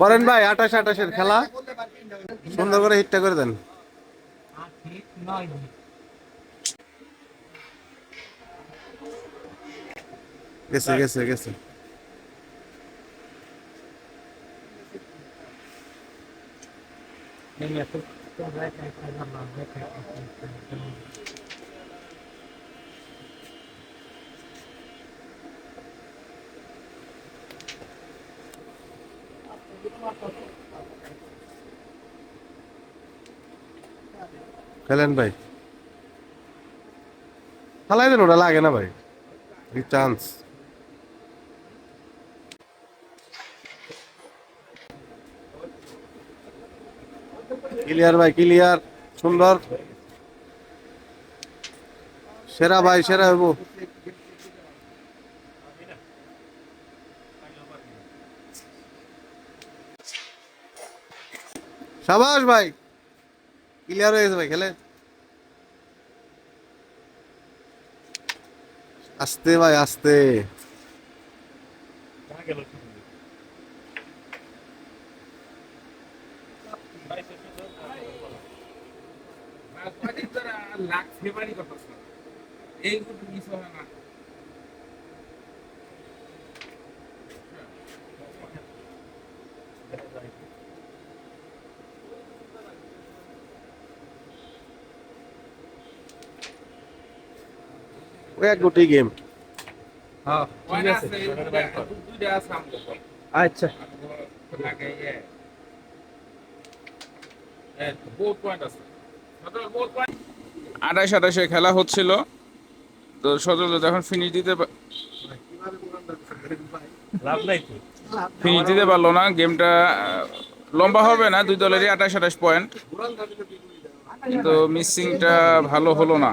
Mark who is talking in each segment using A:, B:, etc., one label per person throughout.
A: করেন ভাই আঠাশ আঠাশের খেলা। সুন্দর করে হিটটা করে দেন। গেছে গেছে গেছে। খেলেন ভাই। দেন, ওটা লাগে না ভাই। চান্স ক্লিয়ার ভাই, ক্লিয়ার। সুন্দর। সেরা ভাই, সেরা হইব। সাবাস ভাই। ক্লিয়ার হয়ে গেছে ভাই, খেলে। আস্তে ভাই, আস্তে।
B: লাখ ফেভারি করতেছে এই মিস হবে না।
A: এক গোটি গেম
C: হ্যাঁ
B: আছে।
C: আচ্ছা।
B: আঠাশ আঠাশে খেলা হচ্ছিল। তো সজল যখন ফিনিশ দিতে
C: লাভ
B: ফিনিশ দিতে পারল না। গেমটা লম্বা হবে না। দুই দলেরই আঠাশ আঠাশ পয়েন্ট কিন্তু মিসিংটা ভালো হলো না।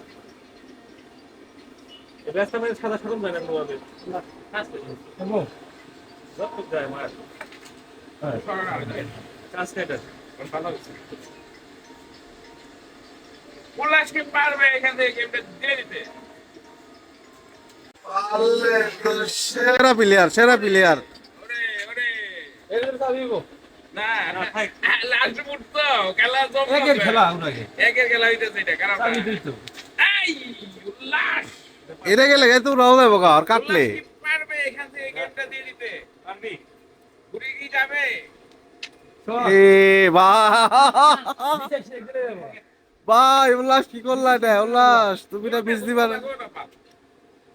C: মানে সাদা সরম যায় না। কোনোভাবে সব তো যায় মার চান্স নেই
B: পলাশকে পারবে এখান থেকে গেমটা দিয়ে দিতে?
A: সেরা প্লেয়ার সেরা প্লেয়ার
B: ওরে ওরে।
C: এদের তো আবিবো।
B: না
C: না, থাক।
B: লাস্ট ফুট তো খেলা
C: খেলা
B: খেলা হইতেছে এটা খারাপ
A: এটা গেলে তো রাও যাব গা আর কাটলে।
B: পারবে এখান থেকে গেমটা দিয়ে দিতে।
C: পারবি?
B: ঘুরে কি যাবে?
A: এ ভাই উল্লাস কি করলা এটা? উল্লাস তুমি না দিবা না।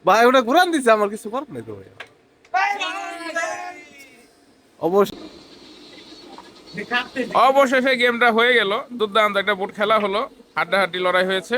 A: ভাই ওটা ঘুরান দিছে আমার কিছু করার নাই তো ভাই অবশ্যই
B: অবশেষে গেমটা হয়ে গেল। দুর্দান্ত একটা বুট খেলা হলো। হাড্ডাহাড্ডি লড়াই হয়েছে।